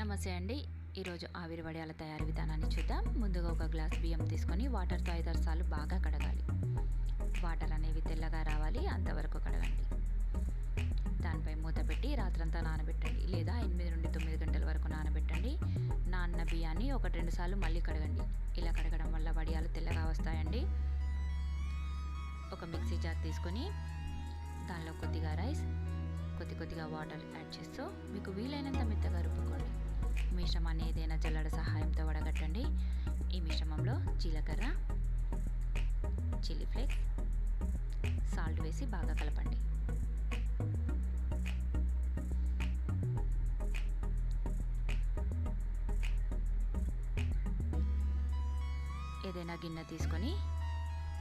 నమస్తే అండి. ఈరోజు ఆవిరి వడియాల తయారీ విధానాన్ని చూద్దాం. ముందుగా ఒక గ్లాస్ బియ్యం తీసుకొని వాటర్తో ఐదారు సార్లు బాగా కడగాలి. వాటర్ అనేవి తెల్లగా రావాలి. అంతవరకు కడగండి. దానిపై మూత పెట్టి రాత్రంతా నానబెట్టండి. లేదా ఎనిమిది నుండి తొమ్మిది గంటల వరకు నానబెట్టండి. నాన్న బియ్యాన్ని ఒకటి రెండు సార్లు మళ్ళీ కడగండి. ఇలా కడగడం వల్ల వడియాలు తెల్లగా వస్తాయండి. ఒక మిక్సీ జార్ తీసుకొని దానిలో కొద్దిగా రైస్ కొద్ది కొద్దిగా వాటర్ యాడ్ చేస్తూ మీకు వీలైనంత మెత్తగా రుబ్బుకోండి. మిశ్రమాన్ని ఏదైనా జల్లడ సహాయంతో వడగట్టండి. ఈ మిశ్రమంలో జీలకర్ర చిల్లీ ఫ్లేక్స్ సాల్ట్ వేసి బాగా కలపండి. ఏదైనా గిన్నె తీసుకొని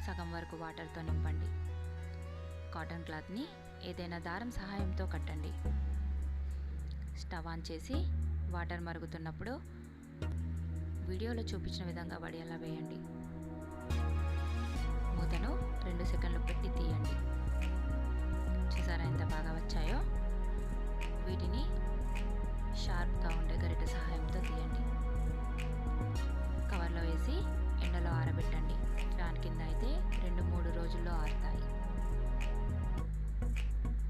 సగం వరకు వాటర్తో నింపండి. కాటన్ క్లాత్ని ఏదైనా దారం సహాయంతో కట్టండి. స్టవ్ ఆన్ చేసి వాటర్ మరుగుతున్నప్పుడు వీడియోలో చూపించిన విధంగా వడియాలా వేయండి. మూతను రెండు సెకండ్లు పెట్టి తీయండి. చూసారా ఎంత బాగా వచ్చాయో? వీటిని షార్ప్గా ఉండే గరిట సహాయంతో తీయండి. కవర్లో వేసి ఎండలో ఆరబెట్టండి. ఫ్యాన్ కింద అయితే రెండు మూడు రోజుల్లో ఆరుతాయి.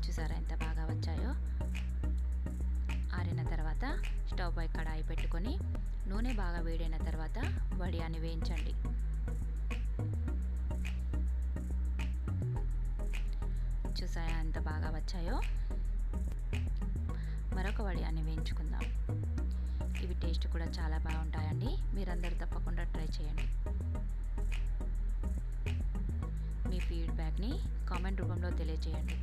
చూసారా ఎంత బాగా వచ్చాయో? తర్వాత స్టవ్ పై కడాయి పెట్టుకొని నూనె బాగా వేడైన తర్వాత వడియాన్ని వేయించండి. చూసాయా ఎంత బాగా వచ్చాయో? మరొక వడియాన్ని వేయించుకుందాం. ఇవి టేస్ట్ కూడా చాలా బాగుంటాయండి. మీరందరూ తప్పకుండా ట్రై చేయండి. మీ ఫీడ్బ్యాక్ని కామెంట్ రూపంలో తెలియజేయండి.